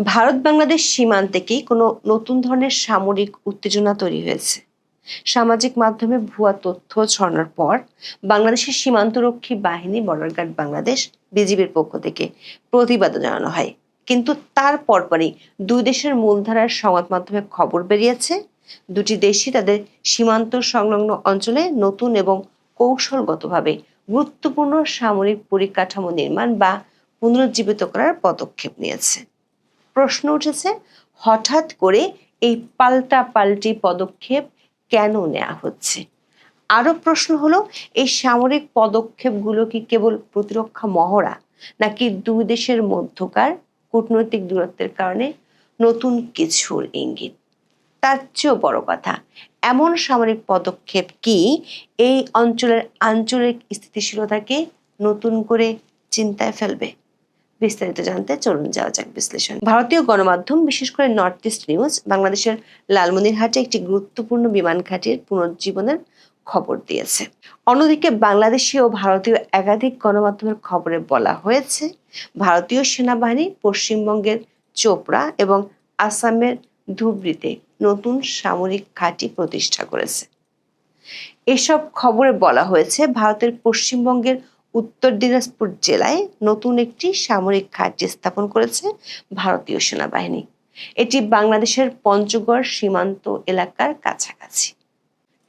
ভারত বাংলাদেশ সীমান্তে কি কোনো নতুন ধরনের সামরিক উত্তেজনা তৈরি হয়েছে? সামাজিক মাধ্যমে ভুয়া তথ্য ছড়ানোর পর বাংলাদেশের সীমান্তরক্ষী বাহিনী বর্ডার গার্ড বাংলাদেশ বিজিবির পক্ষ থেকে প্রতিবাদ জানানো হয়। কিন্তু তার পরপরই দুই দেশের মূলধারার সংবাদ মাধ্যমে খবর বেরিয়েছে, দুটি দেশই তাদের সীমান্ত সংলগ্ন অঞ্চলে নতুন এবং কৌশলগতভাবে গুরুত্বপূর্ণ সামরিক পরিকাঠামো নির্মাণ বা পুনরুজ্জীবিত করার পদক্ষেপ নিয়েছে। প্রশ্ন উঠেছে, হঠাৎ করে এই পাল্টা পাল্টি পদক্ষেপ কেন নেওয়া হচ্ছে? আরও প্রশ্ন হলো, এই সামরিক পদক্ষেপগুলো কি কেবল প্রতিরক্ষা মহড়া, নাকি দুই দেশের মধ্যকার কূটনৈতিক দূরত্বের কারণে নতুন কিছুর ইঙ্গিত? তার চেয়েও বড় কথা, এমন সামরিক পদক্ষেপ কি এই অঞ্চলের আঞ্চলিক স্থিতিশীলতাকে নতুন করে চিন্তায় ফেলবে? বিস্তারিত জানতে চলুন যাওয়া যাক বিশ্লেষণ। ভারতীয় গণমাধ্যম, বিশেষ করে নর্থ ইস্ট নিউজ বাংলাদেশের লালমনিরহাটে একটি গুরুত্বপূর্ণ বিমান ঘাটির পুনর্জীবনের খবর দিয়েছে। অন্যদিকে বাংলাদেশি ও ভারতীয় একাধিক গণমাধ্যমের খবরে বলা হয়েছে, ভারতীয় সেনাবাহিনী পশ্চিমবঙ্গের চোপড়া এবং আসামের ধুবড়িতে নতুন সামরিক ঘাঁটি প্রতিষ্ঠা করেছে। এসব খবরে বলা হয়েছে, ভারতের পশ্চিমবঙ্গের উত্তর দিনাজপুর জেলায় নতুন একটি সামরিক ঘাঁটি স্থাপন করেছে ভারতীয় সেনাবাহিনী। এটি বাংলাদেশের পঞ্চগড় সীমান্ত এলাকার কাছাকাছি।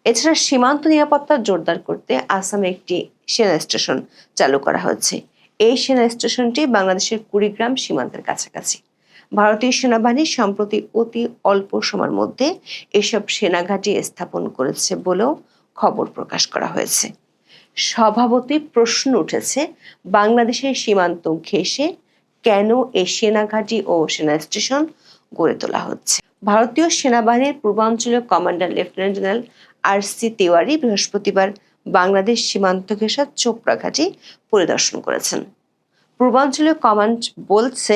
এছাড়া সীমান্ত নিরাপত্তা জোরদার করতে আসামে একটি সেনা স্টেশন চালু করা হয়েছে। এই সেনা স্টেশনটি বাংলাদেশের কুড়িগ্রাম সীমান্তের কাছাকাছি। ভারতীয় সেনাবাহিনী সম্প্রতি অতি অল্প সময়ের মধ্যে এসব সেনাঘাঁটি স্থাপন করেছে বলেও খবর প্রকাশ করা হয়েছে। স্বভাবতই প্রশ্ন উঠেছে, বাংলাদেশের সীমান্ত ঘেঁষে কেন এই সেনাঘাঁটি ও সেনা স্টেশন গড়ে তোলা হচ্ছে? ভারতীয় সেনাবাহিনীর পূর্বাঞ্চলীয় commander lieutenant general R C Tiwari বৃহস্পতিবার বাংলাদেশ সীমান্ত ঘেঁষা চোপড়া ঘাঁটি পরিদর্শন করেছেন। পূর্বাঞ্চলীয় কমান্ড বলছে,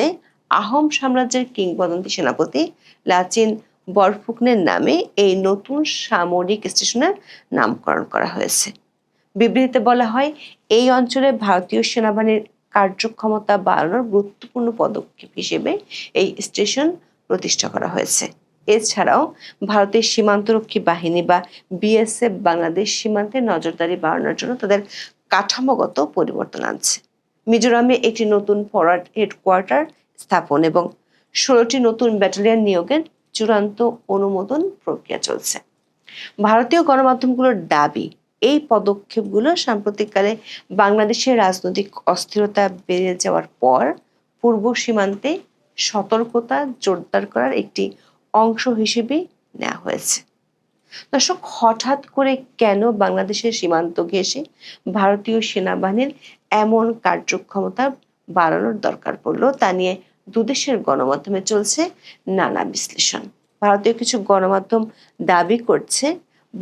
আহোম সাম্রাজ্যের কিংবদন্তি সেনাপতি লাচিন বরফুকনের নামে এই নতুন সামরিক স্টেশনের নামকরণ করা হয়েছে। বিবৃতিতে বলা হয়, এই অঞ্চলে ভারতীয় সেনাবাহিনীর কার্যক্ষমতা বাড়ানোর গুরুত্বপূর্ণ পদক্ষেপ হিসেবে এই স্টেশন প্রতিষ্ঠা করা হয়েছে। এছাড়াও, ভারতের সীমান্তরক্ষী বাহিনী বা বিএসএফ বাংলাদেশ সীমান্তে নজরদারি বাড়ানোর জন্য তাদের কাঠামোগত পরিবর্তন আনছে। মিজোরামে একটি নতুন ফরওয়ার্ড হেডকোয়ার্টার স্থাপন এবং ষোলোটি নতুন ব্যাটালিয়ন নিয়োগের চূড়ান্ত অনুমোদন প্রক্রিয়া চলছে। ভারতীয় গণমাধ্যমগুলোর দাবি এই পদক্ষেপগুলো সাম্প্রতিককালে বাংলাদেশের রাজনৈতিক অস্থিরতা বেড়ে যাওয়ার পর পূর্ব সীমান্তে সতর্কতা জোরদার করার একটি অংশ হিসেবে নেওয়া হয়েছে। দর্শক, হঠাৎ করে কেন বাংলাদেশের সীমান্ত ঘেঁষে ভারতীয় সেনাবাহিনীর এমন কার্যক্ষমতা বাড়ানোর দরকার পড়ল তা নিয়ে দুদেশের গণমাধ্যমে চলছে নানা বিশ্লেষণ। ভারতীয় কিছু গণমাধ্যম দাবি করছে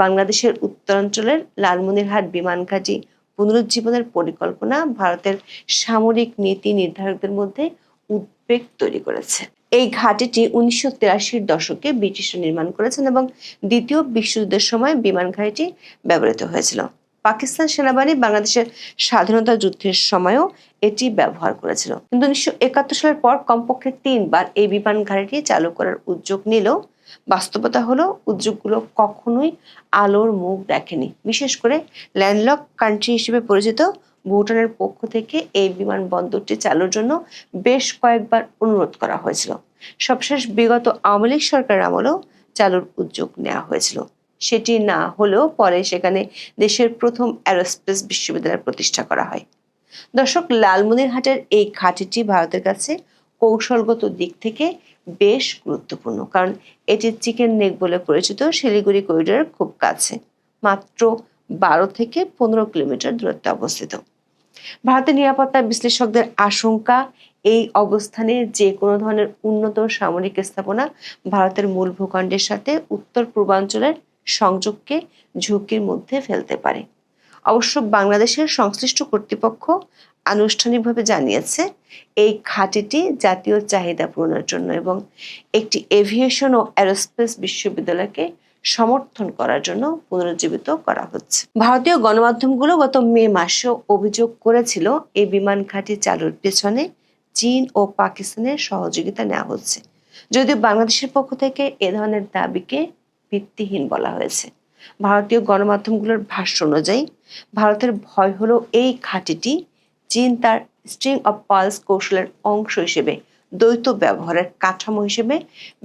বাংলাদেশের উত্তরাঞ্চলের লালমনিরহাট বিমান ঘাঁটি পুনরুজ্জীবনের পরিকল্পনা ভারতের সামরিক নীতি নির্ধারকদের মধ্যে উদ্বেগ তৈরি করেছে। এই ঘাটিটি উনিশশো তিরাশির দশকে ব্রিটিশরা নির্মাণ করেছেন এবং দ্বিতীয় বিশ্বযুদ্ধের সময় বিমান ঘাঁটিটি ব্যবহৃত হয়েছিল। পাকিস্তান সেনাবাহিনী বাংলাদেশের স্বাধীনতা যুদ্ধের সময়ও এটি ব্যবহার করেছিল। কিন্তু উনিশশো একাত্তর সালের পর কমপক্ষে তিনবার এই বিমান ঘাঁটিটি চালু করার উদ্যোগ নিলেও বাস্তবতা হলো উদ্যোগগুলো কখনোই আলোর মুখ দেখেনি। বিশেষ করে ল্যান্ডলক কান্ট্রি হিসেবে পরিচিত ভুটানের পক্ষ থেকে এই বিমানবন্দরটি চালুর জন্য বেশ কয়েকবার অনুরোধ করা হয়েছিল। সবশেষ বিগত আওয়ামী লীগ সরকারের আমলেও চালুর উদ্যোগ নেওয়া হয়েছিল। সেটি না হলেও পরে সেখানে দেশের প্রথম অ্যারোস্পেস বিশ্ববিদ্যালয় প্রতিষ্ঠা করা হয়। দর্শক, লালমনিরহাটের এই ঘাটিটি ভারতের কাছে কৌশলগত দিক থেকে বেশ গুরুত্বপূর্ণ। কারণ এটি চিকেন নেক বলে পরিচিত, শিলিগুড়ি করিডোরের খুব কাছে। মাত্র বারো থেকে পনেরো কিলোমিটার দূরত্বে অবস্থিত। ভারতের নিরাপত্তা বিশ্লেষকদের আশঙ্কা, এই অবস্থানে যে কোনো ধরনের উন্নত সামরিক স্থাপনা ভারতের মূল ভূখণ্ডের সাথে উত্তর পূর্বাঞ্চলের সংযোগকে ঝুঁকির মধ্যে ফেলতে পারে। অবশ্য বাংলাদেশের সংশ্লিষ্ট কর্তৃপক্ষ আনুষ্ঠানিকভাবে জানিয়েছে, এই ঘাটিটি জাতীয় চাহিদা পূরণের জন্য এবং একটি এভিয়েশন ও অ্যারোস্পেস বিশ্ববিদ্যালয়কে সমর্থন করার জন্য পুনরুজ্জীবিত করা হচ্ছে। ভারতীয় গণমাধ্যমগুলো গত মে মাসেও অভিযোগ করেছিল, এই বিমান ঘাঁটি চালুর পেছনে চীন ও পাকিস্তানের সহযোগিতা নেওয়া হচ্ছে। যদিও বাংলাদেশের পক্ষ থেকে এ ধরনের দাবিকে ভিত্তিহীন বলা হয়েছে। ভারতীয় গণমাধ্যমগুলোর ভাষ্য অনুযায়ী, ভারতের ভয় হলো এই ঘাঁটিটি চীন তার স্ট্রিং অফ পালস কৌশলের অংশ হিসেবে, দ্বৈত ব্যবহারের কাঠামো হিসেবে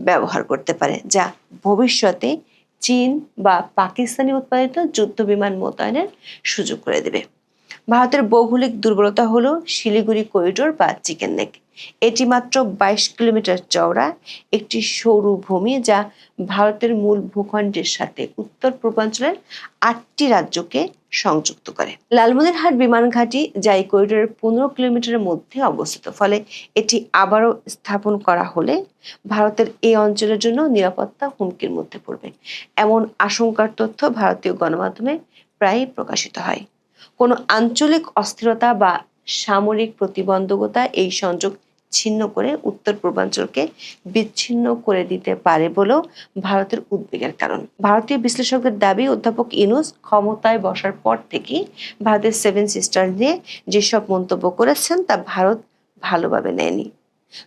ব্যবহার করতে পারে, যা ভবিষ্যতে চীন বা পাকিস্তানি উৎপাদিত যুদ্ধ বিমান মোতায়েনের সুযোগ করে দেবে। ভারতের ভৌগোলিক দুর্বলতা হলো শিলিগুড়ি করিডোর বা চিকেন নেক এটি মাত্র বাইশ কিলোমিটার চওড়া, একটি সরু ভূমি যা ভারতের মূল ভূখণ্ডের সাথে উত্তর পূর্বাঞ্চলের আটটি রাজ্যকে সংযুক্ত করে। লালমনিরহাট বিমান ঘাঁটি যা এই করিডোরের পনেরো কিলোমিটারের মধ্যে অবস্থিত, ফলে এটি আবারও স্থাপন করা হলে ভারতের এই অঞ্চলের জন্য নিরাপত্তা হুমকির মধ্যে পড়বে। এমন আশঙ্কার তথ্য ভারতীয় গণমাধ্যমে প্রায়ই প্রকাশিত হয়। কোনো আঞ্চলিক অস্থিরতা বা সামরিক প্রতিবন্ধকতা এই সংযোগ ছিন্ন করে উত্তর পূর্বাঞ্চলকে বিচ্ছিন্ন করে দিতে পারে বলেও ভারতের উদ্বেগের কারণ। ভারতীয় বিশ্লেষকদের দাবি, অধ্যাপক ইনুস ক্ষমতায় বসার পর থেকেই ভারতের সেভেন সিস্টার নিয়ে যেসব মন্তব্য করেছেন তা ভারত ভালোভাবে নেয়নি।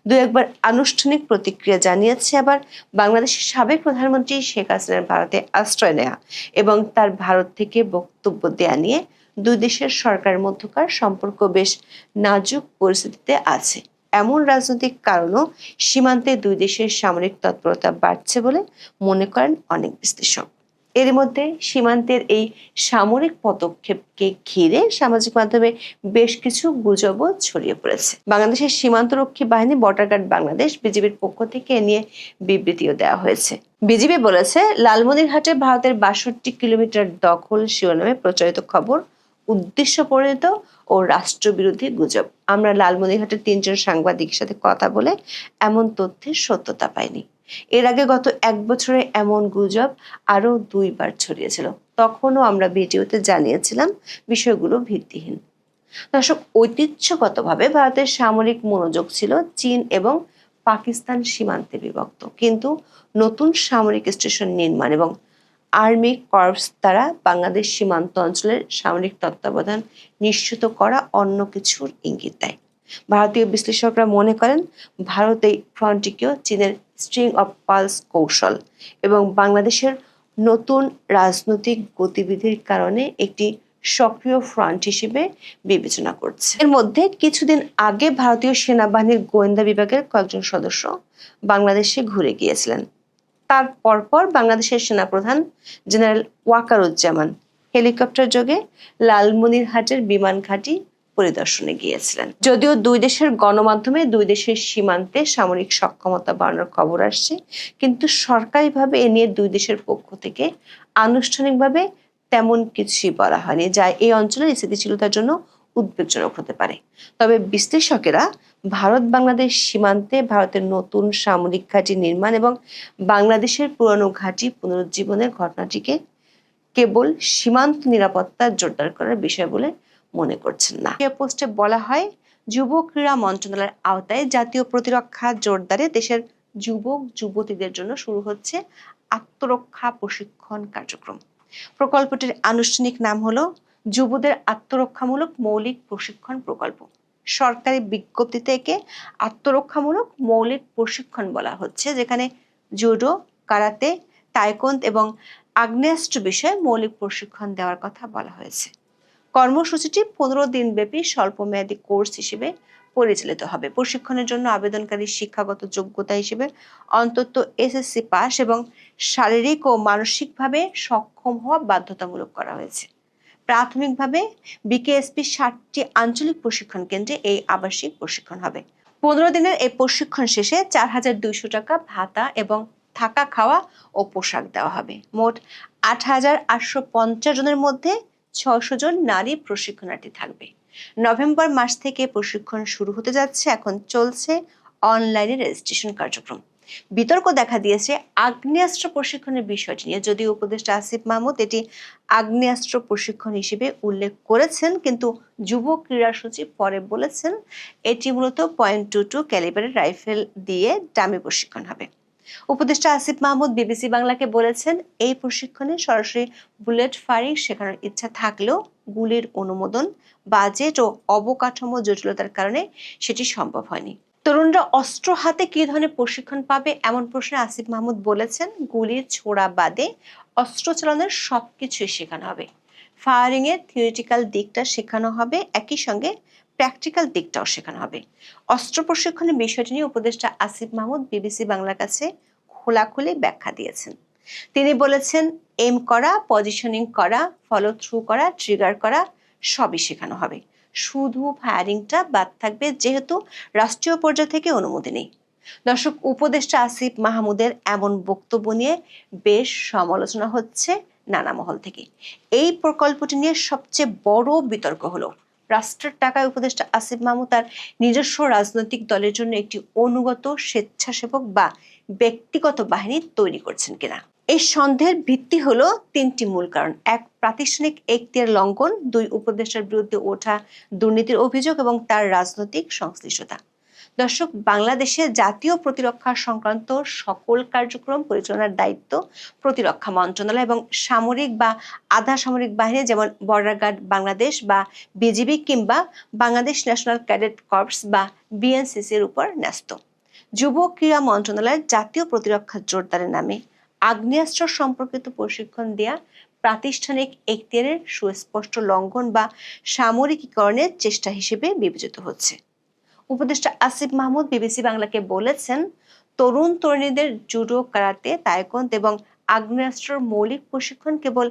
দু একবার আনুষ্ঠানিক প্রতিক্রিয়া জানিয়েছে আবার বাংলাদেশের সাবেক প্রধানমন্ত্রী শেখ হাসিনার ভারতে আশ্রয় নেওয়া এবং তার ভারত থেকে বক্তব্য দেয়া নিয়ে দুই দেশের সরকারের মধ্যকার সম্পর্ক বেশ নাজুক পরিস্থিতিতে আছে। এমন রাজনৈতিক কারণও সীমান্তে দুই দেশের সামরিক তৎপরতা বাড়ছে বলে মনে করেন অনেক বিশ্লেষক। এর মধ্যে সীমান্তের এই সামরিক পদক্ষেপকে ঘিরে সামাজিক মাধ্যমে বেশ কিছু গুজবও ছড়িয়ে পড়েছে। বাংলাদেশের সীমান্তরক্ষী বাহিনী বর্ডার গার্ড বাংলাদেশ বিজেপির পক্ষ থেকে এ নিয়ে বিবৃতিও দেওয়া হয়েছে। বিজিবি বলেছে, লালমনিরহাটে ভারতের বাষট্টি কিলোমিটার দখল শিরোনামে প্রচারিত খবর উদ্দেশ্য পরিণত ও রাষ্ট্রবিরোধী গুজব। আমরা লালমনিরহাটের তিনজন সাংবাদিকের সাথে কথা বলে এমন তথ্যের সত্যতা পাইনি। এর আগে গত এক বছরে এমন গুজব আরও দুইবার ছড়িয়েছিল। তখনও আমরা ভিডিওতে জানিয়েছিলাম বিষয়গুলো ভিত্তিহীন। দর্শক, ঐতিহ্যগতভাবে ভারতের সামরিক মনোযোগ ছিল চীন এবং পাকিস্তান সীমান্তে বিভক্ত। কিন্তু নতুন সামরিক স্টেশন নির্মাণ এবং আর্মি কর্পস দ্বারা বাংলাদেশ সীমান্ত অঞ্চলের সামরিক তত্ত্বাবধান নিশ্চিত করা অন্য কিছুর ইঙ্গিত দেয়। ভারতীয় বিশ্লেষকরা মনে করেন, ভারত এই চীনের স্ট্রিং অফ পালস কৌশল এবং বাংলাদেশের নতুন রাজনৈতিক গতিবিধির কারণে একটি সক্রিয় ফ্রন্ট হিসেবে বিবেচনা করছে। এর মধ্যে কিছুদিন আগে ভারতীয় সেনাবাহিনীর গোয়েন্দা বিভাগের কয়েকজন সদস্য বাংলাদেশে ঘুরে গিয়েছিলেন। তার পরপর বাংলাদেশের সেনাপ্রধান জেনারেল ওয়াকারুজ্জামান হেলিকপ্টার যোগে লালমনিরহাটের বিমান ঘাঁটি পরিদর্শনে গিয়েছিলেন। যদিও দুই দেশের গণমাধ্যমে দুই দেশের সীমান্তে সামরিক সক্ষমতা বাড়ানোর খবর আসছে, কিন্তু সরকারিভাবে এ নিয়ে দুই দেশের পক্ষ থেকে আনুষ্ঠানিকভাবে তেমন কিছুই বলা হয়নি, যা এই অঞ্চলের স্থিতিশীলতার জন্য উদ্বেগজনক হতে পারে। তবে বিশ্লেষকেরা ভারত বাংলাদেশ সীমান্তে ভারতের নতুন সামরিক ঘাঁটি নির্মাণ এবং বাংলাদেশের পুরনো ঘাঁটি পুনরুজ্জীবনের ঘটনাটিকে কেবল সীমান্ত নিরাপত্তা জোরদার করার বিষয় বলে মনে করছেন না। পোস্টে বলা হয়, যুব ক্রীড়া মন্ত্রণালয়ের আওতায় জাতীয় প্রতিরক্ষা জোরদারে দেশের যুবক, যুবতীদের জন্য শুরু হচ্ছে আত্মরক্ষা প্রশিক্ষণ কার্যক্রম। প্রকল্পটির আনুষ্ঠানিক নাম হলো যুবদের আত্মরক্ষামূলক মৌলিক প্রশিক্ষণ প্রকল্প। সরকারি বিজ্ঞপ্তি থেকে আত্মরক্ষামূলক মৌলিক প্রশিক্ষণ বলা হচ্ছে, যেখানে জুডো, কারাতে টাইকন্দ এবং আগ্নেয়াস্ত্র বিষয়ে মৌলিক প্রশিক্ষণ দেওয়ার কথা বলা হয়েছে। কর্মসূচিটি পনেরো দিনব্যাপী স্বল্পমেয়াদী কোর্স হিসেবে পরিচালিত হবে। প্রশিক্ষণের জন্য আবেদনকারী শিক্ষাগত যোগ্যতা হিসেবে অন্তত এসএসসি পাস এবং শারীরিক ও মানসিকভাবে সক্ষম হওয়া বাধ্যতামূলক করা হয়েছে। প্রাথমিকভাবে বিকেএসপি ষাটটি আঞ্চলিক প্রশিক্ষণ কেন্দ্রে এই আবাসিক প্রশিক্ষণ হবে। পনেরো দিনের এই প্রশিক্ষণ শেষে চার হাজার দুইশো টাকা ভাতা এবং থাকা খাওয়া ও পোশাক দেওয়া হবে। মোট আট হাজার আটশো পঞ্চাশ জনের মধ্যে ছয়শো জন নারী প্রশিক্ষণার্থী থাকবে। নভেম্বর মাস থেকে প্রশিক্ষণ শুরু হতে যাচ্ছে, এখন চলছে অনলাইনে রেজিস্ট্রেশন কার্যক্রম। বিতর্ক দেখা দিয়েছে আগ্নেয়াস্ত্র প্রশিক্ষণের বিষয়টি নিয়ে। যদিও উপদেষ্টা আসিফ মাহমুদ এটি আগ্নেয়াস্ত্র প্রশিক্ষণ হিসেবে উল্লেখ করেছেন, কিন্তু যুব ক্রীড়া সচিব পরে বলেছেন, এটি মূলত পয়েন্ট টু টু ক্যালিবারের রাইফেল দিয়ে ডামি প্রশিক্ষণ হবে। উপদেষ্টা আসিফ মাহমুদ বিবিসি বাংলাকে বলেছেন, এই প্রশিক্ষণে সরাসরি বুলেট ফায়ারিং শেখানোর ইচ্ছা থাকলেও গুলির অনুমোদন, বাজেট ও অবকাঠামো জটিলতার কারণে সেটি সম্ভব হয়নি। তরুণরা অস্ত্র হাতে কি ধরনের প্রশিক্ষণ পাবে? এমন প্রশ্নে আসিফ মাহমুদ বলেছেন, গুলির ছোড়া বাদে অস্ত্র চালানোর সবকিছুই শেখানো হবে। ফায়ারিং এর থিওরিটিক্যাল দিকটা শেখানো হবে, একই সঙ্গে প্র্যাকটিক্যাল দিকটাও শেখানো হবে। অস্ত্র প্রশিক্ষণের বিষয়টি নিয়ে উপদেষ্টা আসিফ মাহমুদ বিবিসি বাংলার কাছে খোলাখুলি ব্যাখ্যা দিয়েছেন। তিনি বলেছেন এম করা পজিশনিং করা ফলো থ্রু করা ট্রিগার করা, সবই শেখানো হবে। শুধু ফায়ারিংটা বাদ থাকবে যেহেতু রাষ্ট্রীয় পর্যায় থেকে অনুমতি নেই। দর্শক, উপদেষ্টা আসিফ মাহমুদের এমন বক্তব্য নিয়ে বেশ সমালোচনা হচ্ছে নানা মহল থেকে। এই প্রকল্পটি নিয়ে সবচেয়ে বড় বিতর্ক হলো। রাষ্ট্রের টাকায় উপদেষ্টা আসিফ মাহমুদ তার নিজস্ব রাজনৈতিক দলের জন্য একটি অনুগত স্বেচ্ছাসেবক বা ব্যক্তিগত বাহিনী তৈরি করছেন কিনা। এই সন্দেহের ভিত্তি হলো তিনটি মূল কারণ। এক, প্রাতিষ্ঠানিক এখতিয়ার লঙ্ঘন। দুই, উপদেষ্টার বিরুদ্ধে ওঠা দুর্নীতির অভিযোগ এবং তার রাজনৈতিক সংশ্লিষ্টতা। দর্শক, বাংলাদেশে জাতীয় প্রতিরক্ষা সংক্রান্ত সকল কার্যক্রম পরিচালনার দায়িত্ব প্রতিরক্ষা মন্ত্রণালয় এবং সামরিক বা আধা সামরিক বাহিনী, যেমন বর্ডার গার্ড বাংলাদেশ বা বিজিবি কিংবা বাংলাদেশ ন্যাশনাল ক্যাডেট কর্পস বা বিএনসিসি এর উপর ন্যস্ত। যুব ক্রীড়া মন্ত্রণালয়ের জাতীয় প্রতিরক্ষা জোরদারের নামে আগ্নেয়াস্ত্র সম্পর্কিত প্রশিক্ষণ দেয়া প্রাতিষ্ঠানিক এখতিয়ারের সুস্পষ্ট লঙ্ঘন বা সামরিকীকরণের চেষ্টা হিসেবে বিবেচিত হচ্ছে। উপদেষ্টা আসিফ মাহমুদ বিবিসি বাংলাকে বলেছেন, তরুণ তরুণীদের জুডো, কারাতে তায়কন্দ এবং আগ্নেয়াস্ত্রের মৌলিক প্রশিক্ষণ কেবল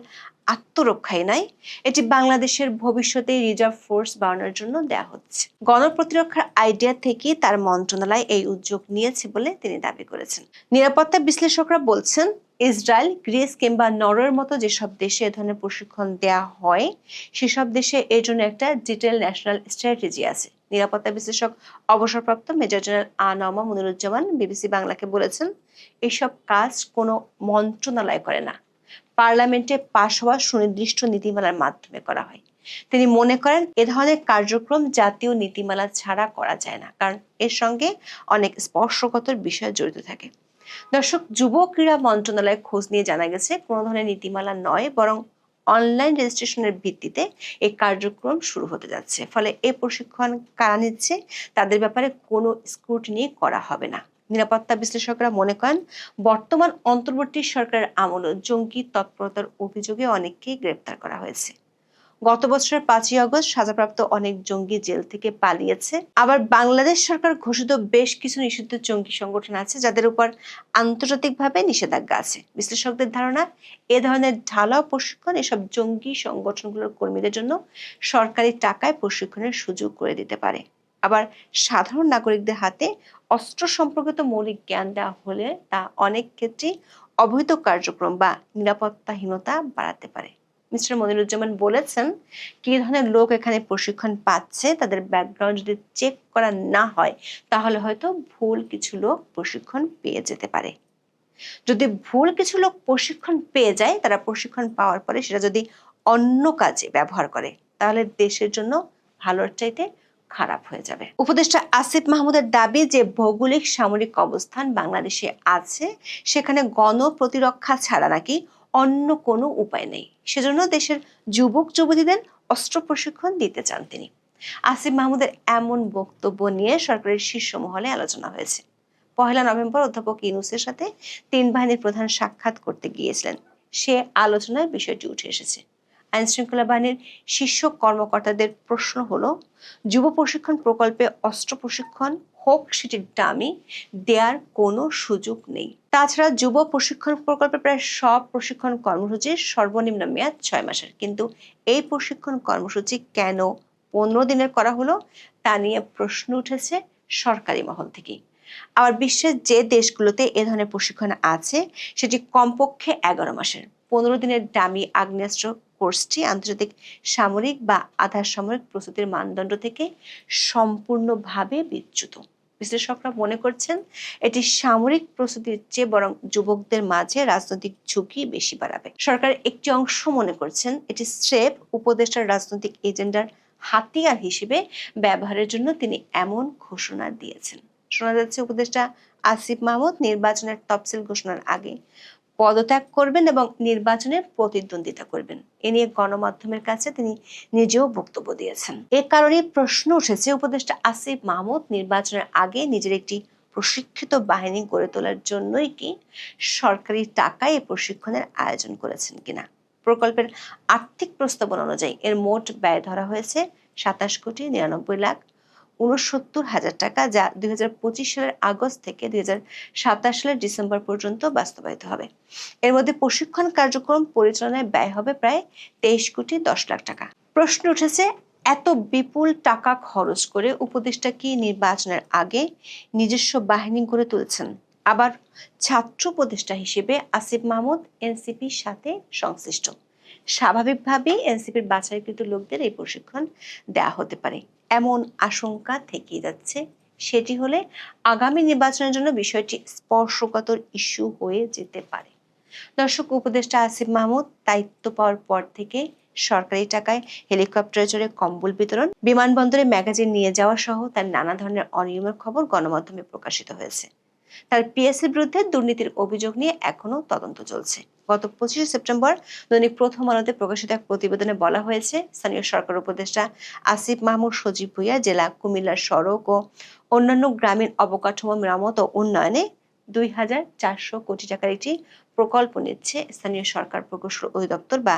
আত্মরক্ষাই নয় এটি বাংলাদেশের ভবিষ্যতে রিজার্ভ ফোর্স বাড়ানোর জন্য দেয়া হচ্ছে। গণপ্রতিরক্ষার আইডিয়া থেকে তার মন্ত্রণালয় এই উদ্যোগ নিয়েছে বলে তিনি দাবি করেছেন। নিরাপত্তা বিশ্লেষকরা বলছেন, ইসরায়েল, গ্রিস কিংবা নরওয়ের মতো যেসব দেশে এ ধরনের প্রশিক্ষণ দেয়া হয়, সেসব দেশে এর জন্য একটা ডিটেল ন্যাশনাল স্ট্র্যাটেজি আছে। নিরাপত্তা বিশ্লেষক, অবসরপ্রাপ্ত মেজর জেনারেল আনামা মনিরুজ্জামান, বিবিসি বাংলাকে বলেছেন, এসব কাজ কোনো মন্ত্রণালয় করে না। পার্লামেন্টে পাশ হওয়া সুনির্দিষ্ট নীতিমালার মাধ্যমে করা হয়। তিনি মনে করেন, এ ধরনের কার্যক্রম জাতীয় নীতিমালা ছাড়া করা যায় না, কারণ এর সঙ্গে অনেক স্পর্শকতর বিষয় জড়িত থাকে। দর্শক, যুব ক্রীড়া মন্ত্রণালয় খোঁজ নিয়ে জানা গেছে, কোনো ধরনের নীতিমালা নয়, বরং অনলাইন রেজিস্ট্রেশনের ভিত্তিতে এই কার্যক্রম শুরু হতে যাচ্ছে। ফলে এ প্রশিক্ষণ কারা নিচ্ছে, তাদের ব্যাপারে কোনো স্ক্রুটিনি করা হবে না। নিরাপত্তা বিশ্লেষকরা মনে করেন, বর্তমান অন্তর্বর্তী সরকারের আমল জঙ্গি তৎপরতার অভিযোগে অনেককেই গ্রেপ্তার করা হয়েছে। গত বছরের পাঁচই আগস্ট সাজাপ্রাপ্ত অনেক জঙ্গি জেল থেকে পালিয়েছে। আবার বাংলাদেশ সরকার ঘোষিত বেশ কিছু নিষিদ্ধ জঙ্গি সংগঠন আছে, যাদের উপর আন্তর্জাতিকভাবে নিষেধাজ্ঞা আছে। বিশ্লেষকদের ধারণা, এ ধরনের ঢালাও প্রশিক্ষণ এসব জঙ্গি সংগঠনগুলোর কর্মীদের জন্য সরকারি টাকায় প্রশিক্ষণের সুযোগ করে দিতে পারে। আবার সাধারণ নাগরিকদের হাতে অস্ত্র সম্পর্কিত মৌলিক জ্ঞান দেওয়া হলে তা অনেক ক্ষেত্রেই অবৈধ কার্যক্রম বা নিরাপত্তাহীনতা বাড়াতে পারে। মিস্টার মনিরুজ্জামান বলেছেন, কি ধরনের লোক এখানে প্রশিক্ষণ পাচ্ছে, তাদের ব্যাকগ্রাউন্ড যদি চেক করা না হয়, তাহলে হয়তো ভুল কিছু লোক প্রশিক্ষণ পেয়ে যেতে পারে। যদি ভুল কিছু লোক প্রশিক্ষণ পেয়ে যায়, তারা প্রশিক্ষণ পাওয়ার পরে সেটা যদি অন্য কাজে ব্যবহার করে, তাহলে দেশের জন্য ভালোর চাইতে খারাপ হয়ে যাবে। উপদেষ্টা আসিফ মাহমুদের দাবি যে ভৌগোলিক সামরিক অবস্থান বাংলাদেশে আছে, সেখানে গণ প্রতিরক্ষা ছাড়া নাকি অন্য কোনো উপায় নেই। সেজন্য দেশের যুবক যুবতীদের অস্ত্র প্রশিক্ষণ দিতে চান তিনি। আসিফ মাহমুদের এমন বক্তব্য নিয়ে সরকারের শীর্ষ মহলে আলোচনা হয়েছে। পহেলা নভেম্বর অধ্যাপক ইনুসের সাথে তিন বাহিনীর প্রধান সাক্ষাৎ করতে গিয়েছিলেন। সে আলোচনায় বিষয়টি উঠে এসেছে। আইন শৃঙ্খলা বাহিনীর শীর্ষ কর্মকর্তাদের প্রশ্ন হলো, যুব প্রশিক্ষণ প্রকল্পে অস্ত্র প্রশিক্ষণ হোক সেটির দামি দেওয়ার কোনো সুযোগ নেই। তাছাড়া যুব প্রশিক্ষণ প্রকল্পে প্রায় সব প্রশিক্ষণ কর্মসূচির সর্বনিম্ন মেয়াদ ছয় মাসের। কিন্তু এই প্রশিক্ষণ কর্মসূচি কেন পনেরো দিনের করা হলো, তা নিয়ে প্রশ্ন উঠেছে সরকারি মহল থেকেই আবার বিশ্বের যে দেশগুলোতে এ ধরনের প্রশিক্ষণ আছে, সেটি কমপক্ষে এগারো মাসের। পনেরো দিনের দামি আগ্নেয়াস্ত্র কোর্সটি আন্তর্জাতিক সামরিক বা আধা সামরিক প্রস্তুতির মানদণ্ড থেকে সম্পূর্ণভাবে বিচ্যুত। বিশ্লেষকরা মনে করছেন, এটি সামরিক প্রস্তুতির চেয়ে বরং যুবকদের মাঝে রাজনৈতিক ঝুঁকি বেশি বাড়াবে। সরকার একটি অংশ মনে করছেন, এটি স্রেফ উপদেষ্টার রাজনৈতিক এজেন্ডার হাতিয়ার হিসেবে ব্যবহারের জন্য তিনি এমন ঘোষণা দিয়েছেন। শোনা যাচ্ছে, উপদেষ্টা আসিফ মাহমুদ নির্বাচনের তফসিল ঘোষণার আগে পদত্যাগ করবেন এবং নির্বাচনে প্রতিদ্বন্দ্বিতা করবেন। এ নিয়ে গণমাধ্যমের কাছে তিনি নিজেও বক্তব্য দিয়েছেন। এ কারণে প্রশ্ন উঠেছে, উপদেষ্টা আসিফ মাহমুদ নির্বাচনের আগে নিজের একটি প্রশিক্ষিত বাহিনী গড়ে তোলার জন্যই কি সরকারি টাকায় এই প্রশিক্ষণের আয়োজন করেছেন কিনা? প্রকল্পের আর্থিক প্রস্তাবনা অনুযায়ী এর মোট ব্যয় ধরা হয়েছে সাতাশ কোটি নিরানব্বই লাখ উনসত্তর হাজার টাকা, যা দুই হাজার পঁচিশ সালের আগস্ট থেকে দুই সালের ডিসেম্বর পর্যন্ত বাস্তবায়িত হবে। এর মধ্যে প্রশিক্ষণ কার্যক্রম পরিচালনায় ব্যয় হবে প্রায় তেইশ কোটি দশ লাখ টাকা। প্রশ্ন উঠেছে, এত বিপুল টাকা খরচ করে উপদেষ্টা কি নির্বাচনের আগে নিজস্ব বাহিনী গড়ে তুলছেন? আবার ছাত্র উপদেষ্টা হিসেবে আসিফ মাহমুদ এনসিপির সাথে সংশ্লিষ্ট। স্বাভাবিকভাবেই এনসিপির বাছাইকৃত লোকদের এই প্রশিক্ষণ দেয়া হতে পারে। এমন আশঙ্কা থেকে যাচ্ছে। সেটি হলে আগামী নির্বাচনের জন্য বিষয়টি স্পর্শকাতর ইস্যু হয়ে যেতে পারে। দর্শক, উপদেষ্টা আসিফ মাহমুদ দায়িত্ব পাওয়ার পর থেকে সরকারি টাকায় হেলিকপ্টারে চড়ে কম্বল বিতরণ, বিমানবন্দরে ম্যাগাজিন নিয়ে যাওয়া সহ তার নানা ধরনের অনিয়মের খবর গণমাধ্যমে প্রকাশিত হয়েছে। তার পিএসসির বিরুদ্ধে দুর্নীতির অভিযোগ নিয়ে এখনও তদন্ত চলছে। গত পঁচিশে সেপ্টেম্বর দৈনিক প্রথম আলোতে প্রকাশিত এক প্রতিবেদনে বলা হয়েছে, স্থানীয় সরকার উপদেষ্টা আসিফ মাহমুদ সজীব ভুইয়া, জেলা কুমিল্লার সড়ক ও অন্যান্য গ্রামীণ অবকাঠামো মেরামত ও উন্নয়নে দুই হাজার চারশো কোটি টাকার একটি প্রকল্প নিচ্ছে স্থানীয় সরকার প্রকৌশল অধিদপ্তর বা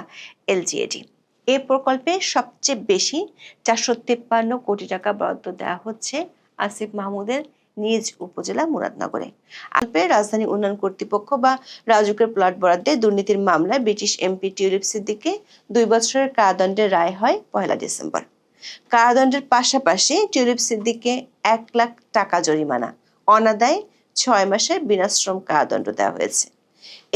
এলজিএডি এ প্রকল্পে সবচেয়ে বেশি চারশো তিপ্পান্ন কোটি টাকা বরাদ্দ দেওয়া হচ্ছে আসিফ মাহমুদের নিজ উপজেলা মুরাদনগরে। আলপে রাজধানী উন্নয়ন কর্তৃপক্ষ বা রাজুকের প্লট বরাদ্দে দুর্নীতির মামলায় ব্রিটিশ এমপি টিউলিপ সিদ্দিককে দুই বছরের কারাদণ্ডের রায় হয় পয়লা ডিসেম্বর। কারাদণ্ডের পাশাপাশি টিউলিপ সিদ্দিককে এক লাখ টাকা জরিমানা, অনাদায় ছয় মাসের বিনাশ্রম কারাদণ্ড দেওয়া হয়েছে।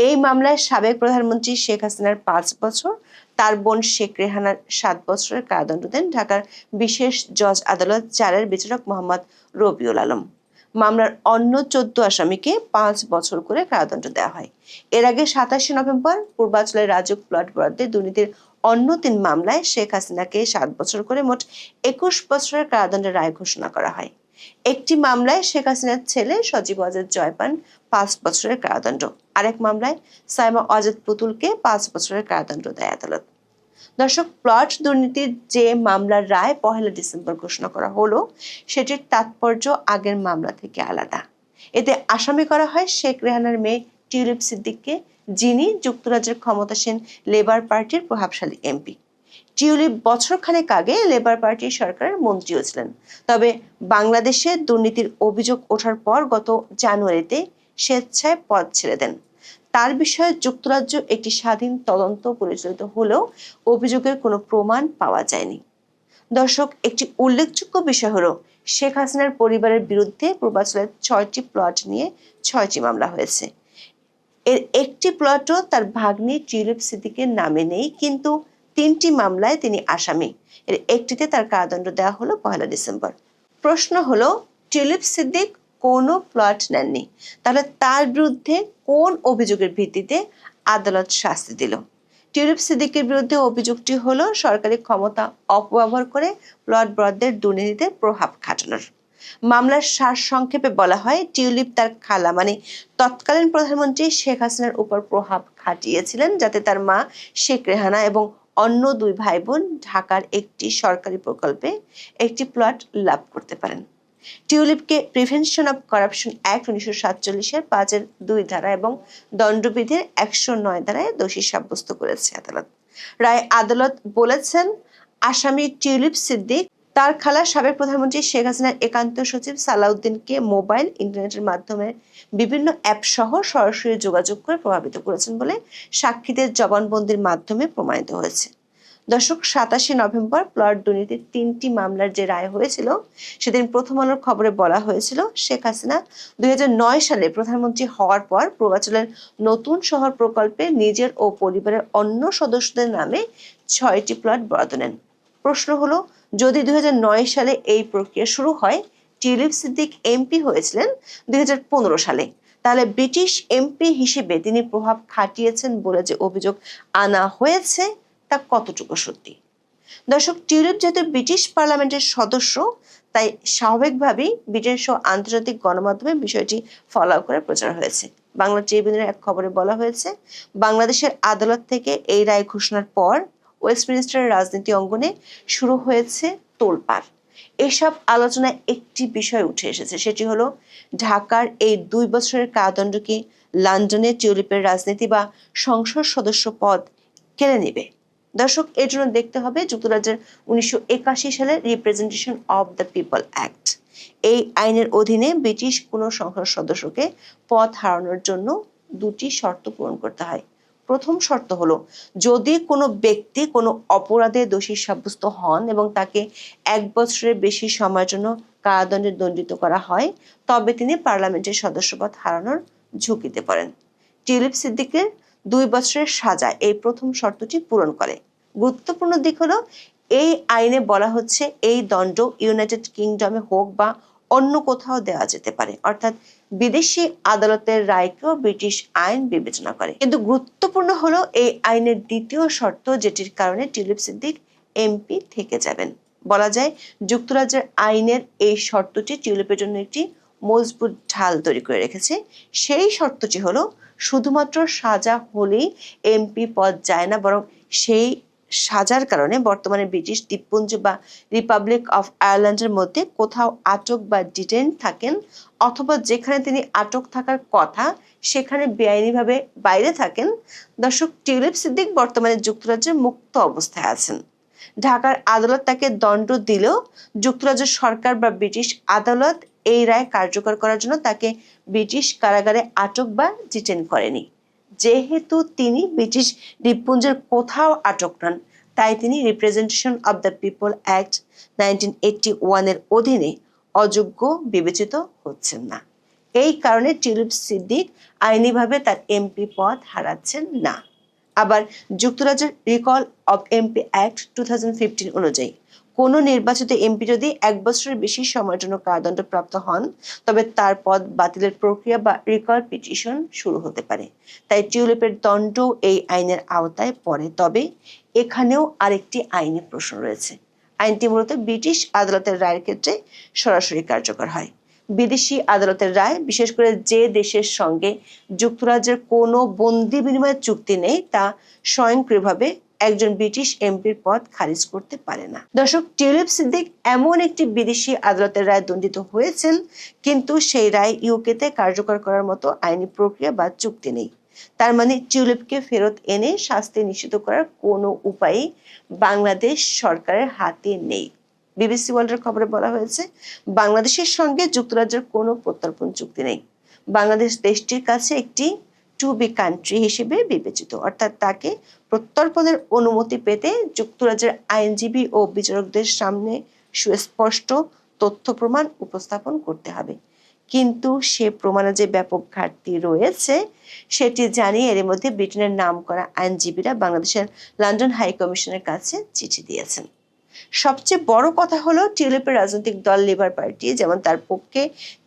এই মামলায় সাবেক প্রধানমন্ত্রী শেখ হাসিনার পাঁচ বছর, তার বোন শেখ রেহানার সাত বছরের কারাদণ্ড দেন ঢাকার বিশেষ জজ আদালত চারের বিচারক মোহাম্মদ রবিউল আলম। মামলার অন্য চোদ্দ আসামিকে পাঁচ বছর করে কারাদণ্ড দেওয়া হয়। এর আগে সাতাশে নভেম্বর পূর্বাঞ্চলের রাজক প্লট বরাদ্দে দুর্নীতির অন্য তিন মামলায় শেখ হাসিনাকে সাত বছর করে মোট একুশ বছরের কারাদণ্ডের রায় ঘোষণা করা হয়। একটি মামলায় শেখ হাসিনার ছেলে সজীব অজাদ জয় পান পাঁচ বছরের কারাদণ্ড। আরেক মামলায় সাইমা অজাদ পুতুলকে পাঁচ বছরের কারাদণ্ড দেয় আদালত। দর্শক, প্লট দুর্নীতির যে মামলার রায় পহেলা ডিসেম্বর ঘোষণা করা হলো, সেটির তাৎপর্য আগের মামলা থেকে আলাদা। এতে আসামি করা হয় শেখ রেহানার মেয়ে টিউলিপ সিদ্দিককে, যিনি যুক্তরাজ্যের ক্ষমতাসীন লেবার পার্টির প্রভাবশালী এমপি। টিউলিপ বছরখানেক আগে লেবার পার্টির সরকারের মন্ত্রীও ছিলেন। তবে বাংলাদেশে দুর্নীতির অভিযোগ ওঠার পর গত জানুয়ারিতে স্বেচ্ছায় পদ ছেড়ে দেন। তার বিষয়ে যুক্তরাজ্য একটি স্বাধীন তদন্ত পরিচালিত হলেও অভিযোগের কোনো প্রমাণ পাওয়া যায়নি। দর্শক, একটি উল্লেখযোগ্য বিষয় হলো, শেখ হাসিনার পরিবারের বিরুদ্ধে পূর্বাঞ্চলের ছয়টি প্লট নিয়ে ছয়টি মামলা হয়েছে। এর একটি প্লটও তার ভাগ্নি টিউলিপ সিদ্দিকের নামে নেই, কিন্তু তিনটি মামলায় তিনি আসামি। এর একটিতে তার কারাদণ্ড দেওয়া হলো পয়লা ডিসেম্বর। প্রশ্ন হলো, টিউলিপ সিদ্দিক কোনো প্লট নেননি। তাহলে তার বিরুদ্ধে কোন অভিযোগের ভিত্তিতে আদালত শাস্তি দিল? টিউলিপ সিদ্দিকের বিরুদ্ধে অভিযোগটি হলো, সরকারি ক্ষমতা অপব্যবহার করে প্লট বরাদ্দের দুর্নীতিতে প্রভাব খাটানোর। মামলার সার সংক্ষেপে বলা হয়, টিউলিপ তার খালা মানে তৎকালীন প্রধানমন্ত্রী শেখ হাসিনার উপর প্রভাব খাটিয়েছিলেন যাতে তার মা শেখ রেহানা এবং অন্য দুই ভাই বোন ঢাকার একটি সরকারি প্রকল্পে একটি প্লট লাভ করতে পারেন। টিউলিপকে প্রিভেনশন অব করাপশন অ্যাক্ট উনিশশো সাতচল্লিশের পাঁচের দুই ধারা এবং দণ্ডবিধির একশো নয় ধারায় দোষী সাব্যস্ত করেছে আদালত। রায় আদালত বলেছেন, আসামি টিউলিপ সিদ্দিক, তার খালা সাবেক প্রধানমন্ত্রী শেখ হাসিনার একান্ত সচিব সালাউদ্দিনকে মোবাইল, ইন্টারনেটের মাধ্যমে বিভিন্ন অ্যাপ সহ সরাসরি যোগাযোগ করে প্রভাবিত করেছেন বলে সাক্ষীদের জবানবন্দির মাধ্যমে প্রমাণিত হয়েছে। দর্শক সাতাশে নভেম্বর প্লট দুর্নীতির তিনটি মামলার যে রায় হয়েছিল, সেদিন প্রথম আলোর খবরে বলা হয়েছিল, শেখ হাসিনা দু হাজার নয় সালে প্রধানমন্ত্রী হওয়ার পর পূর্বাঞ্চলের নতুন শহর প্রকল্পে নিজের ও পরিবারের অন্য সদস্যদের নামে ছয়টি প্লট বরাদ্দ নেন। প্রশ্ন হলো, যদি দুই হাজার নয় সালে এই প্রক্রিয়া শুরু হয়, টিলিপ সিদ্দিক এমপি হয়েছিলেন দুই হাজার পনেরো সালে। তাহলে ব্রিটিশ এমপি হিসেবে তিনি প্রভাব খাটিয়েছেন বলে যে অভিযোগ আনা হয়েছে তা কতটুকু সত্যি? দর্শক, টিউলিপ যেহেতু ব্রিটিশ পার্লামেন্টের সদস্য, তাই স্বাভাবিকভাবেই ব্রিটেন সহ আন্তর্জাতিক গণমাধ্যমে বিষয়টি ফলো করে প্রচার হয়েছে। বাংলা ট্রিবিউনের এক খবরে বলা হয়েছে, বাংলাদেশের আদালত থেকে এই রায় ঘোষণার পর ওয়েস্টমিনিস্টারের রাজনীতি অঙ্গনে শুরু হয়েছে তোলপাড়। এসব আলোচনায় একটি বিষয় উঠে এসেছে, সেটি হলো ঢাকার এই দুই বছরের কারাদণ্ড কি লন্ডনে টিউলিপের রাজনীতি বা সংসদ সদস্য পদ কেড়ে নেবে। দর্শক, এর জন্য দেখতে হবে যুক্তরাজ্যের উনিশশো একাশি সালের representation of the people act এই আইনের অধীনে ব্রিটিশ কোনো সংসদ সদস্যকে পদ হারানোর জন্য দুটি শর্ত পূরণ করতে হয়। প্রথম শর্ত হলো, যদি কোনো ব্যক্তি কোনো অপরাধে দোষী সাব্যস্ত হন এবং তাকে এক বছরের বেশি সময়ের জন্য কারাদণ্ডে দণ্ডিত করা হয়, তবে তিনি পার্লামেন্টের সদস্যপদ হারানোর ঝুঁকিতে পড়েন। টিউলিপ সিদ্দিকের দুই বছরের সাজা এই প্রথম শর্তটি পূরণ করে। গুরুত্বপূর্ণ দিক হলো, এই আইনে বলা হচ্ছে এই দণ্ড ইউনাইটেড কিংডমে হোক বা অন্য কোথাও দেওয়া যেতে পারে। অর্থাৎ বিদেশি আদালতের রায়কেও ব্রিটিশ আইন বিবেচনা করে। কিন্তু গুরুত্বপূর্ণ হলো এই আইনের দ্বিতীয় শর্ত, যেটির কারণে টিউলিপ সিদ্দিক এমপি থেকে যাবেন। বলা যায়, যুক্তরাজ্যের আইনের এই শর্তটি টিউলিপের জন্য একটি মজবুত ঢাল তৈরি করে রেখেছে। সেই শর্তটি হলো শুধুমাত্র সাজা হলেই এমপি পদ যায় না, বরং সেই সাজার কারণে বর্তমানে ব্রিটিশ দ্বীপপুঞ্জ বা রিপাবলিক অফ আয়ারল্যান্ডের মধ্যে কোথাও আটক বা ডিটেন থাকেন, অথবা যেখানে তিনি আটক থাকার কথা সেখানে বেআইনিভাবে বাইরে থাকেন। দর্শক, টিউলিপ সিদ্দিক বর্তমানে যুক্তরাজ্যের মুক্ত অবস্থায় আছেন। ঢাকার আদালত তাকে দণ্ড দিলেও যুক্তরাজ্য সরকার বা ব্রিটিশ আদালত এই রায় কার্যকর করার জন্য তাকে ব্রিটিশ কারাগারে আটক বা ডিটেন করেনি। যেহেতু তিনি ব্রিটিশ দ্বীপপুঞ্জের কোথাও আটক নন, তাই তিনি representation of the people act nineteen eighty ওয়ানের অধীনে অযোগ্য বিবেচিত হচ্ছেন না। এই কারণে টিউলিপ সিদ্দিক আইনিভাবে তার এমপি পদ হারাচ্ছেন না। আবার যুক্তরাজ্যের recall of MP act two অনুযায়ী কোনো নির্বাচিত এমপি যদি এক বছরের বেশি সময়ের জন্য কারাদণ্ড প্রাপ্ত হন, তবে তার পদ বাতিলের প্রক্রিয়া বা রিকল পিটিশন শুরু হতে পারে। তাই টিউলিপের দণ্ড এই আইনের আওতায় পড়ে। তবে এখানেও আরেকটি আইনি প্রশ্ন রয়েছে। আইনটি মূলত ব্রিটিশ আদালতের রায়ের ক্ষেত্রে সরাসরি কার্যকর হয়। বিদেশি আদালতের রায়, বিশেষ করে যে দেশের সঙ্গে যুক্তরাজ্যের কোনো বন্দি বিনিময়ের চুক্তি নেই, তা স্বয়ংক্রিয়ভাবে একজন ব্রিটিশ এমপির পদ খারিজ করতে পারে না। দর্শক, টিউলিপ সিদ্দিক এমন একটি বিদেশি আদালতের রায় দণ্ডিত হয়েছেন, কিন্তু সেই রায় ইউকেতে কার্যকর করার মতো আইনি প্রক্রিয়া বা চুক্তি নেই। তার মানে টিউলিপকে ফেরত এনে শাস্তি নিশ্চিত করার কোনো উপায়ই বাংলাদেশ সরকারের হাতে নেই। বিবিসি ওয়ার্ল্ডের খবরে বলা হয়েছে, বাংলাদেশের সঙ্গে যুক্তরাজ্যের কোনো প্রত্যর্পণ চুক্তি নেই। বাংলাদেশ দেশটির কাছে একটি টু বি কান্ট্রি হিসেবে বিবেচিত। অর্থাৎ তাকে প্রত্যর্পণের অনুমতি পেতে যুক্তরাজ্যের আইনজীবী ও বিচারকদের সামনে সুস্পষ্ট তথ্য প্রমাণ উপস্থাপন করতে হবে। কিন্তু সে প্রমাণে যে ব্যাপক ঘাটতি রয়েছে, সেটি জানিয়ে এর মধ্যে ব্রিটেনের নাম করা আইনজীবীরা বাংলাদেশের লন্ডন হাই কমিশনের কাছে চিঠি দিয়েছেন। সবচেয়ে বড় কথা হলো টিউলিপের রাজনৈতিক দল লেবার পার্টি, যেমন তার পক্ষে,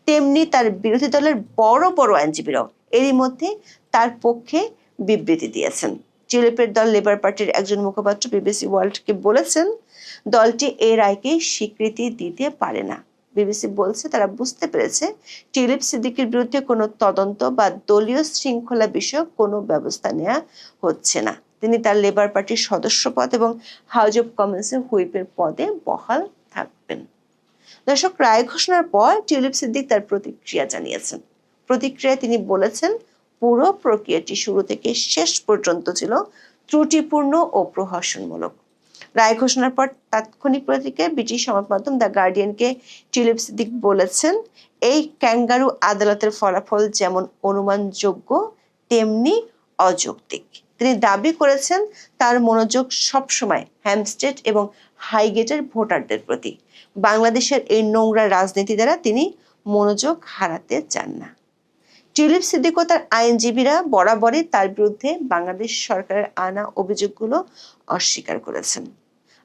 তেমনি তার বিরোধী দলের বড় বড় আইনজীবীরাও। এরই মধ্যে তার পক্ষে বিবৃতি দিয়েছেন। টিউলিপের দল লেবার পার্টির একজন মুখপাত্র বিবিসি ওয়ার্ল্ডকে বলেছেন, দলটি এই রায়কে স্বীকৃতি দিতে পারে না। বিবিসি বলছে, তারা বুঝতে পেরেছে, টিউলিপ সিদ্দিকের বিরুদ্ধে কোনো তদন্ত বা দলীয় শৃঙ্খলা বিষয়ক কোনো ব্যবস্থা নেওয়া হচ্ছে না। তিনি তার লেবার পার্টির সদস্য পদ এবং হাউস অব কমন্সের হুইপের পদে বহাল থাকবেন। দর্শক, রায় ঘোষণার পর টিউলিপ সিদ্দিক তার প্রতিক্রিয়া জানিয়েছেন। প্রতিক্রিয়ায় তিনি বলেছেন পুরো প্রক্রিয়াটি শুরু থেকে শেষ পর্যন্ত ছিল ত্রুটিপূর্ণ ও প্রহসনমূলক। রায় ঘোষণার পর তাৎক্ষণিক প্রতিক্রিয়ায় ব্রিটিশ সংবাদ মাধ্যম দ্য গার্ডিয়ানকে টিউলিপ সিদ্দিক বলেছেন, এই ক্যাঙ্গারু আদালতের ফলাফল যেমন অনুমানযোগ্য, তেমনি অযৌক্তিক। তিনি দাবি করেছেন, তার মনোযোগ সবসময় হ্যামস্টেড এবং হাইগেটের ভোটারদের প্রতি। বাংলাদেশের এই নোংরা রাজনীতি দ্বারা তিনি মনোযোগ হারাতে চান না। টিউলিপ সিদ্দিক ও তার আইনজীবীরা বরাবরই তার বিরুদ্ধে বাংলাদেশ সরকারের আনা অভিযোগগুলো অস্বীকার করেছেন।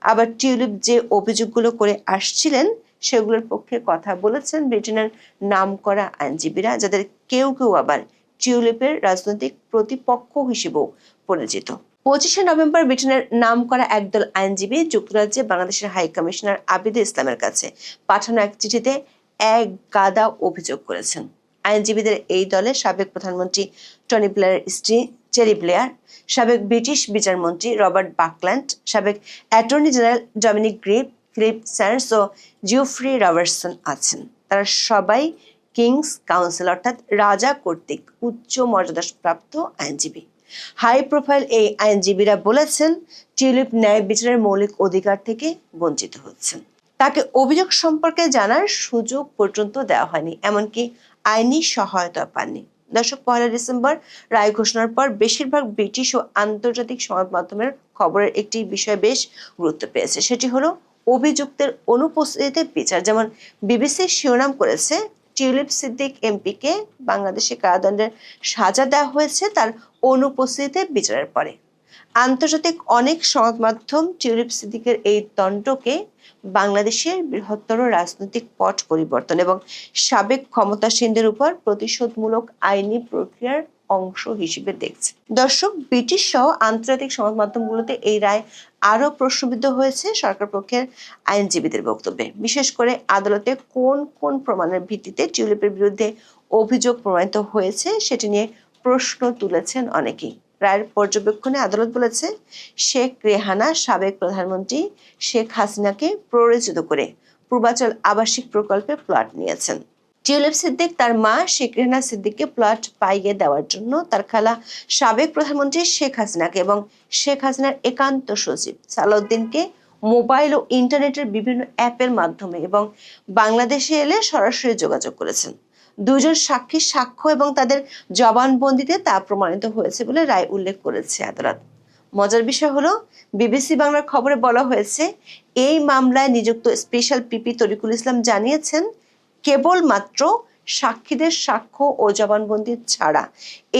আবার টিউলিপ যে অভিযোগগুলো করে আসছিলেন, সেগুলোর পক্ষে কথা বলেছেন ব্রিটেনের নাম করা আইনজীবীরা, যাদের কেউ কেউ আবার টিউলিপের রাজনৈতিক প্রতিপক্ষ হিসেবেও পরিচিত। পঁচিশে নভেম্বর ব্রিটেনের নাম করা একদল আইনজীবী যুক্তরাজ্যে বাংলাদেশের হাই কমিশনার আবিদে ইসলামের কাছে পাঠানো এক চিঠিতে এক গাদা অভিযোগ করেছেন। আইনজীবীদের এই দলে সাবেক প্রধানমন্ত্রী টনি ব্লেয়ারের স্ত্রী চেরি ব্লেয়ার, সাবেক ব্রিটিশ বিচারমন্ত্রী রবার্ট বাকল্যান্ড, সাবেক attorney general Dominic Grieve, Philippe Sands ও জিওফ্রি রবার্টসন আছেন। তারা সবাই কিংস কাউন্সিল অর্থাৎ রাজা কর্তৃক উচ্চ মর্যাদাপ্রাপ্ত আইনজীবী। হাই প্রোফাইল এই আইনজীবীরা বলেছেন, টিউলিপ ন্যায় বিচারের মৌলিক অধিকার থেকে বঞ্চিত হচ্ছেন। তাকে অভিযোগ সম্পর্কে জানার সুযোগ পর্যন্ত দেওয়া হয়নি, এমনকি আইনি সহায়তা পাননি। দর্শক, পয়লা ডিসেম্বর রায় ঘোষণার পর বেশিরভাগ ব্রিটিশ ও আন্তর্জাতিক সংবাদ মাধ্যমের খবরের একটি বিষয় বেশ গুরুত্ব পেয়েছে, সেটি হলো অভিযুক্তের অনুপস্থিতিতে বিচার। যেমন বিবিসি শিরোনাম করেছে, টিউলিপ সিদ্দিক এমপিকে বাংলাদেশে কারাদণ্ডের সাজা দেওয়া হয়েছে তার অনুপস্থিতিতে বিচারের পরে। আন্তর্জাতিক অনেক সংবাদ মাধ্যম টিউলিপ সিদ্দিকের এই দণ্ডকে বাংলাদেশের বৃহত্তর রাজনৈতিক পট পরিবর্তন এবং সাবেক ক্ষমতাসীনদের উপর প্রতিশোধমূলক আইনি প্রক্রিয়ার অংশ হিসেবে দেখছে। দর্শক, ব্রিটিশ সহ আন্তর্জাতিক সংবাদ মাধ্যমগুলোতে এই রায় আরও প্রশ্নবিদ্ধ হয়েছে সরকার পক্ষের আইনজীবীদের বক্তব্যে। বিশেষ করে আদালতে কোন কোন প্রমাণের ভিত্তিতে টিউলিপের বিরুদ্ধে অভিযোগ প্রমাণিত হয়েছে সেটি নিয়ে প্রশ্ন তুলেছেন অনেকেই। রায়ের পর্যবেক্ষণে আদালত বলেছে, শেখ রেহানা সাবেক প্রধানমন্ত্রী শেখ হাসিনাকে প্ররোচিত করে পূর্বাচল আবাসিক প্রকল্পে প্লট নিয়েছেন। টিউলিপ সিদ্দিক তার মা শেখ রেহানা সিদ্দিককে প্লট পাইয়ে দেওয়ার জন্য তার খালা সাবেক প্রধানমন্ত্রী শেখ হাসিনাকে এবং শেখ হাসিনার একান্ত সচিব সালাউদ্দিনকে মোবাইল ও ইন্টারনেটের বিভিন্ন অ্যাপের মাধ্যমে এবং বাংলাদেশে এলে সরাসরি যোগাযোগ করেছেন। দুজন সাক্ষী সাক্ষ্য এবং তাদের জবানবন্দিতে তা প্রমাণিত হয়েছে বলে রায় উল্লেখ করেছে আদালত। মজার বিষয় হলো, বিবিসি বাংলার খবরে বলা হয়েছে, এই মামলায় নিযুক্ত স্পেশাল পিপি তরিকুল ইসলাম জানিয়েছেন, কেবলমাত্র সাক্ষীদের সাক্ষ্য ও জবানবন্দি ছাড়া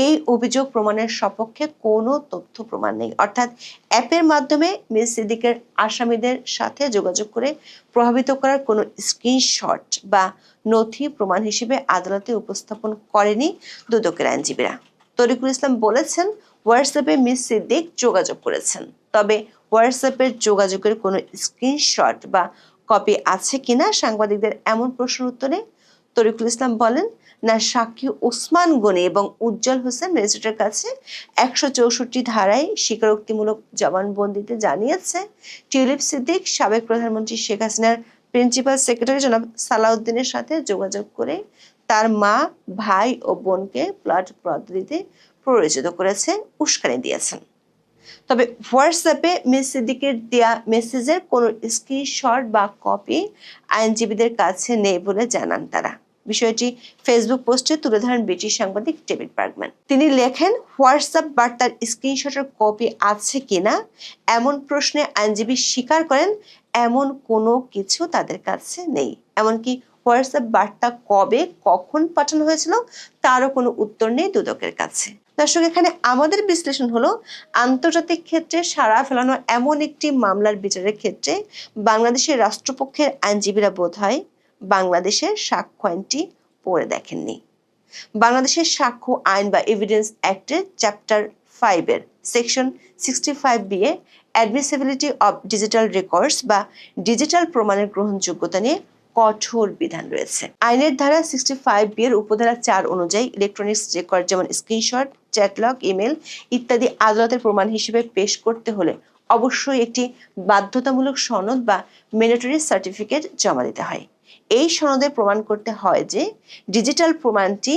এই অভিযোগ প্রমাণের সপক্ষে কোনো তথ্য প্রমাণ নেই। অর্থাৎ অ্যাপের মাধ্যমে মিস সিদ্দিকের আসামিদের সাথে যোগাযোগ করে প্রভাবিত করার কোনো স্ক্রিনশট বা নথি প্রমাণ হিসেবে আদালতে উপস্থাপন করেনি দুদকের আইনজীবীরা। তরিকুল ইসলাম বলেছেন, হোয়াটসঅ্যাপে মিস সিদ্দিক যোগাযোগ করেছেন। তবে হোয়াটসঅ্যাপের যোগাযোগের কোনো স্ক্রিনশট বা কপি আছে কিনা, সাংবাদিকদের এমন প্রশ্নের উত্তরে তরিকুল ইসলাম বলেন, না সাক্ষী ওসমান গনি এবং উজ্জ্বল হোসেন ম্যাজিস্ট্রেটের কাছে একশো চৌষট্টি ধারায় স্বীকারোক্তিমূলক জবানবন্দিতে জানিয়েছে, টিউলিপ সিদ্দিক, সাবেক প্রধানমন্ত্রী শেখ হাসিনার প্রিন্সিপাল সেক্রেটারি জনাব সালাউদ্দিনের সাথে যোগাযোগ করে তার মা, ভাই ও বোনকে প্লট পদ্ধতিতে প্ররোচিত করেছে উস্কানি দিয়েছেন। তবে হোয়াটসঅ্যাপে মিস সিদ্দিকের দেয়া মেসেজের কোনো স্ক্রিনশট বা কপি আইনজীবীদের কাছে নেই বলে জানান তারা। বিষয়টি ফেসবুক পোস্টে তুলে ধরেন ব্রিটিশ সাংবাদিক ডেভিড বার্গম্যান তিনি লেখেন হোয়াটসঅ্যাপ বার্তার স্ক্রিনশটের কপি আছে কিনা এমন প্রশ্নে আইনজীবী স্বীকার করেন, এমন কোনো কিছু তাদের কাছে নেই। এমনকি হোয়াটসঅ্যাপ বার্তা কবে, কখন পাঠানো হয়েছিল, তারও কোনো উত্তর নেই দুদকের কাছে। দর্শক, এখানে আমাদের বিশ্লেষণ হলো, আন্তর্জাতিক ক্ষেত্রে সাড়া ফেলানো এমন একটি মামলার বিচারের ক্ষেত্রে বাংলাদেশের রাষ্ট্রপক্ষের আইনজীবীরা বোধ হয় বাংলাদেশের সাক্ষ্য আইনটি পড়ে দেখেননি। বাংলাদেশের সাক্ষ্য, আইন বা এভিডেন্স অ্যাক্টের চ্যাপ্টার ফাইভের section sixty five B admissibility of digital records বা ডিজিটাল প্রমাণের গ্রহণযোগ্যতা নিয়ে কঠোর বিধান রয়েছে। আইনের ধারা সিক্সটি ফাইভ বিয়ের উপধারা চার অনুযায়ী ইলেকট্রনিক্স রেকর্ড যেমন স্ক্রিনশট চ্যাটলগ ইমেল ইত্যাদি আদালতের প্রমাণ হিসেবে পেশ করতে হলে অবশ্যই একটি বাধ্যতামূলক সনদ বা ম্যান্ডেটরি সার্টিফিকেট জমা দিতে হয়। এই সনদে প্রমাণ করতে হয় যে ডিজিটাল প্রমাণটি